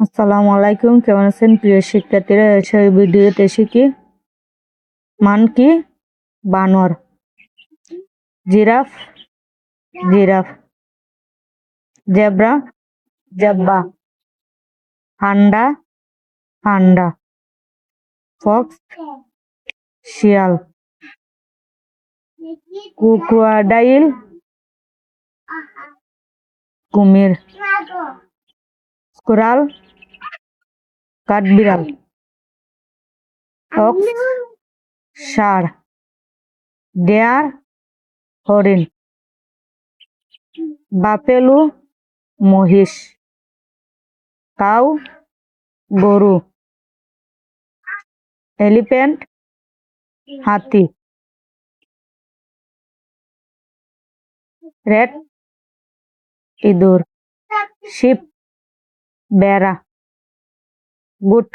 আসসালামু আলাইকুম, কেমন আছেন? প্রিয় শিক্ষার্থীরা সেই ভিডিওতে শিখি মান কি? বানর। জিরাফ? জিরাফ। জেব্রা? জেব্বা। হান্ডা? হান্ডা। ফক্স? শিয়াল। ক্রোকোডাইল কুমির স্কুরাল কাঠবিড়াল অক্স ষাঁড় ডেয়ার হরিণ বাপেলু মহিষ কাউ গরু এলিফ্যান্ট হাতি। রেড ইঁদুর শিপ বেড়া গুট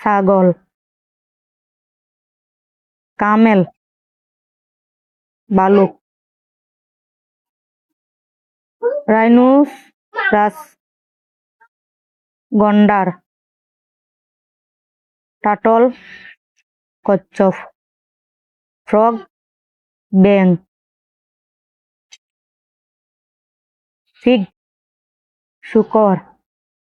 ছাগল কামেল বালুক রাইনুস রাস গন্ডার টাটল কচ্ছপ ফ্রগ ব্যাং फिग शुकर।